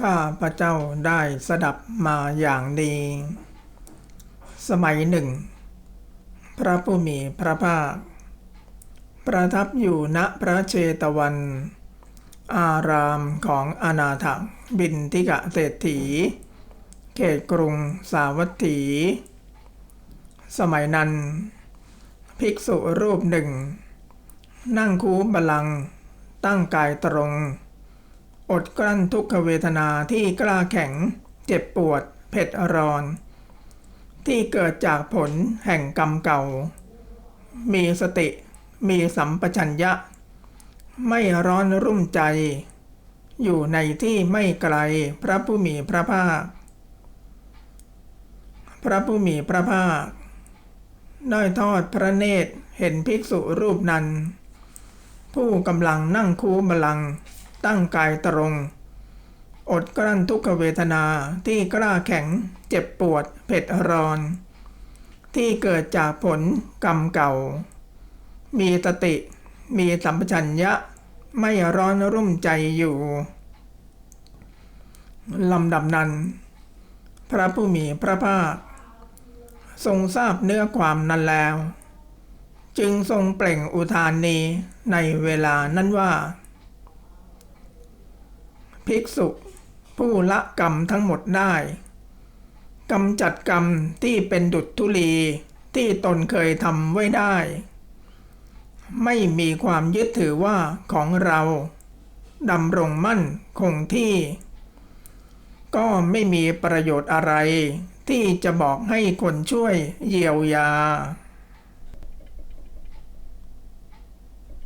ข้าพระเจ้าได้สดับมาอย่างดี สมัยหนึ่ง พระผู้มีพระภาค ประทับอยู่ณพระเชตวัน อารามของอนาถบินทิกะเศรษฐี เขตกรุงสาวัตถี สมัยนั้น ภิกษุรูปหนึ่ง นั่งคูบัลัง ตั้งกายตรง อดกลั้นทุกขเวทนาที่กล้าแข็ง เจ็บปวด เผ็ดร้อน ที่เกิดจากผลแห่งกรรมเก่า มีสติ มีสัมปชัญญะ ไม่ร้อนรุ่มใจ อยู่ในที่ไม่ไกลพระผู้มีพระภาค พระผู้มีพระภาคได้ทอดพระเนตรเห็นภิกษุรูปนั้น ผู้กำลังนั่งคูบัลลัง ตั้งกายตรง อดกลั้นทุกขเวทนาที่กล้าแข็ง เจ็บปวด เผ็ดร้อน ที่เกิดจากผลกรรมเก่า มีตติ มีสัมปชัญญะ ไม่ร้อนรุ่มใจอยู่ลำดับนั้น พระผู้มีพระภาค ทรงทราบเนื้อความนั้นแล้ว จึงทรงเปล่งอุทานนี้ในเวลานั้นว่า ภิกษุ ผู้ละกรรมทั้งหมดได้กำจัดกรรมที่เป็นดุจทุลีที่ตนเคยทำไว้ได้ ไม่มีความยึดถือว่าของเราดำรงมั่นคงที่ ก็ไม่มีประโยชน์อะไรที่จะบอกให้คนช่วยเยียวยา